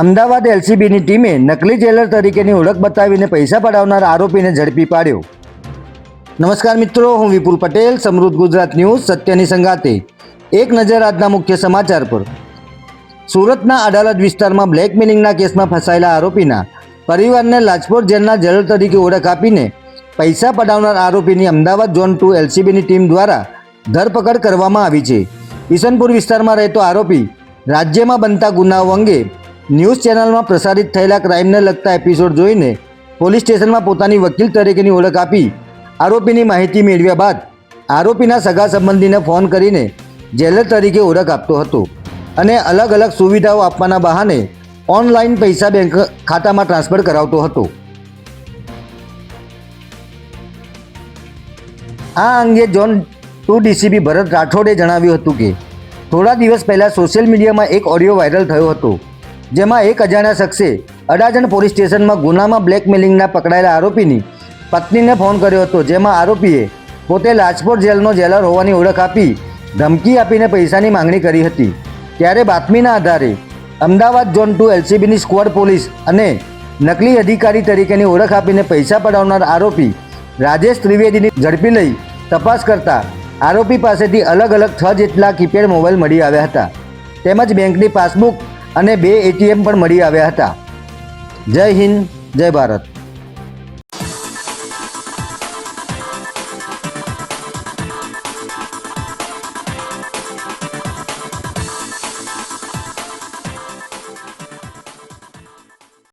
અમદાવાદ એલસીબીની ટીમે નકલી જેલર તરીકેની ઓળખ બતાવીને પૈસા પડાવનાર આરોપીને ઝડપી પાડ્યો. નમસ્કાર મિત્રો, હું વિપુલ પટેલ, સમૃદ્ધ ગુજરાત ન્યૂઝ, સત્યની સંગાતે એક નજર આજના મુખ્ય સમાચાર પર. સુરતના અડાલજ વિસ્તારમાં બ્લેકમેલિંગના કેસમાં ફસાયેલા આરોપીના પરિવારને લાજપોર જેલના જેલર તરીકે ઓળખ આપીને પૈસા પડાવનાર આરોપીની અમદાવાદ ઝોન ટુ એલસીબીની ટીમ દ્વારા ધરપકડ કરવામાં આવી છે. ઈસનપુર વિસ્તારમાં રહેતો આરોપી રાજ્યમાં બનતા ગુનાઓ અંગે ન્યૂઝ ચેનલમાં પ્રસારિત થયેલા ક્રાઇમને લગતા એપિસોડ જોઈને પોલીસ સ્ટેશનમાં પોતાની વકીલ તરીકેની ઓળખ આપી આરોપીની માહિતી મેળવ્યા બાદ આરોપીના સગા સંબંધીને ફોન કરીને જેલર તરીકે ઓળખ આપતો હતો અને અલગ અલગ સુવિધાઓ આપવાના બહાને ઓનલાઈન પૈસા બેંક ખાતામાં ટ્રાન્સફર કરાવતો હતો. આ અંગે જોન ટુ ડીસીપી ભરત રાઠોડે જણાવ્યું હતું કે થોડા દિવસ પહેલાં સોશિયલ મીડિયામાં એક ઓડિયો વાયરલ થયો હતો. જેમાં એક અજાણ્યા શખ્સે અડાજણ પોલીસ સ્ટેશનમાં ગુનામાં બ્લેકમેલિંગના પકડાયેલા આરોપીની પત્નીને ફોન કર્યો હતો, જેમાં આરોપીએ પોતે લાજપોર જેલનો જેલર હોવાની ઓળખ આપી ધમકી આપીને પૈસાની માંગણી કરી હતી. ત્યારે બાતમીના આધારે અમદાવાદ ઝોન ટુ એલસીબીની સ્કવોડ પોલીસ અને નકલી અધિકારી તરીકેની ઓળખ આપીને પૈસા પડાવનાર આરોપી રાજેશ ત્રિવેદીની ઝડપી લઈ તપાસ કરતા આરોપી પાસેથી અલગ અલગ છ જેટલા કીપેડ મોબાઈલ મળી આવ્યા હતા. તેમજ બેંકની પાસબુક અને બે એટીએમ પણ મળી આવ્યા હતા. જય હિન્દ જય ભારત.